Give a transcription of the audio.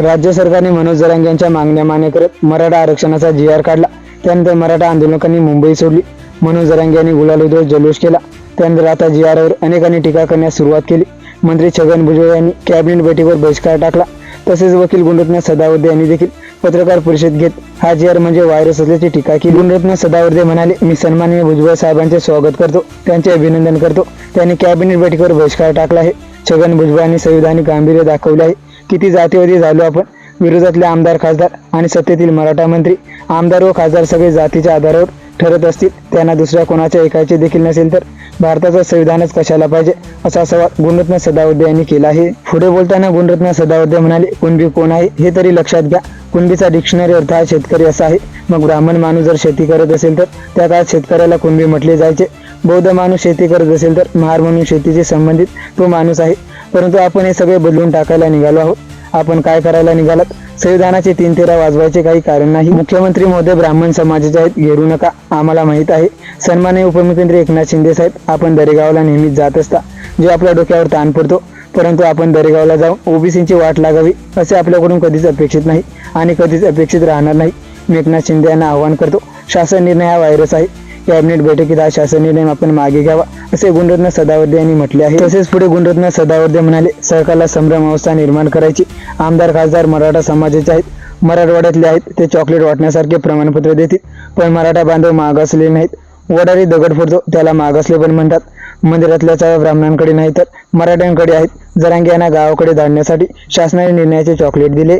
राज्य सरकारने मनोज जरांगे यांच्या मागण्या मान्य करत मराठा आरक्षणाचा जी आर काढला. त्यानंतर मराठा आंदोलकांनी मुंबई सोडली. मनोज जरांगे यांनी गुलाल जल्लोष केला. त्यानंतर आता जी आरवर अनेकांनी टीका करण्यास सुरुवात केली. मंत्री छगन भुजबळ यांनी कॅबिनेट बैठकीवर बहिष्कार टाकला. तसेच वकील गुंडरत्न सदावर्दे यांनी देखील पत्रकार परिषद घेत हा जी आर म्हणजे व्हायरस असल्याची टीका केली. गुंडरत्न सदावर्दे म्हणाले मी सन्माननीय भुजबळ साहेबांचे स्वागत करतो. त्यांचे अभिनंदन करतो. त्यांनी कॅबिनेट बैठकीवर बहिष्कार टाकला आहे. छगन भुजबळांनी संविधानिक गांभीर्य दाखवले आहे. किती जातीवादी झालो आपण? विरोधातले आमदार खासदार आणि सत्तेतील मराठा मंत्री आमदार व खासदार सगळे जातीच्या आधारावर ठरत असतील त्यांना दुसऱ्या कोणाच्या ऐकायचे देखील नसेल तर भारताचं संविधानच कशाला पाहिजे असा सवाल गुणरत्न सदावदे यांनी केला आहे. पुढे बोलताना गुणरत्न सदावदे म्हणाले कुणबी कोण आहे हे तरी लक्षात घ्या. कुणबीचा डिक्शनरी अर्थ हा शेतकरी असा आहे. मग ब्राह्मण माणूस जर शेती करत असेल तर त्या काळात शेतकऱ्याला कुणबी म्हटले जायचे. बौद्ध माणूस शेती करत असेल तर महार म्हणून शेतीशी संबंधित तो माणूस आहे. परंतु आपण हे सगळे बदलून टाकायला निघालो आहोत. आपण काय करायला निघालात? संविधानाचे तीन तेरा वाजवायचे काही कारण नाही. मुख्यमंत्री महोदय ब्राह्मण समाजाचे आहेत. घेरू नका. आम्हाला माहीत आहे. सन्माननीय उपमुख्यमंत्री एकनाथ शिंदे साहेब आपण दरेगावला नेहमीच जात असता. जो आपल्या डोक्यावर ताण पडतो. परंतु आपण दरेगावला जाऊन ओबीसीची वाट लागावी असे आपल्याकडून कधीच अपेक्षित नाही आणि कधीच अपेक्षित राहणार नाही. मी एकनाथ शिंदे यांना आवाहन करतो. शासन निर्णय हा व्हायरस आहे. कॅबिनेट बैठकीत हा शासन निर्णय आपण मागे घ्यावा असे गुणरत्न सदावर्दे यांनी म्हटले आहे. तसेच पुढे गुणरत्न सदावर्दे म्हणाले सरकारला संभ्रम अवस्था निर्माण करायची. आमदार खासदार मराठा समाजाचे आहेत. मराठवाड्यातले आहेत. ते चॉकलेट वाटण्यासारखे प्रमाणपत्र देतील. पण मराठा बांधव मागासले नाहीत. वडारी दगड फोडतो. त्याला मागासले पण म्हणतात. मंदिरातल्या चाव्या ब्राह्मणांकडे नाही तर मराठ्यांकडे आहेत. जरांगे यांना गावाकडे धाडण्यासाठी शासनाने निर्णयाचे चॉकलेट दिले.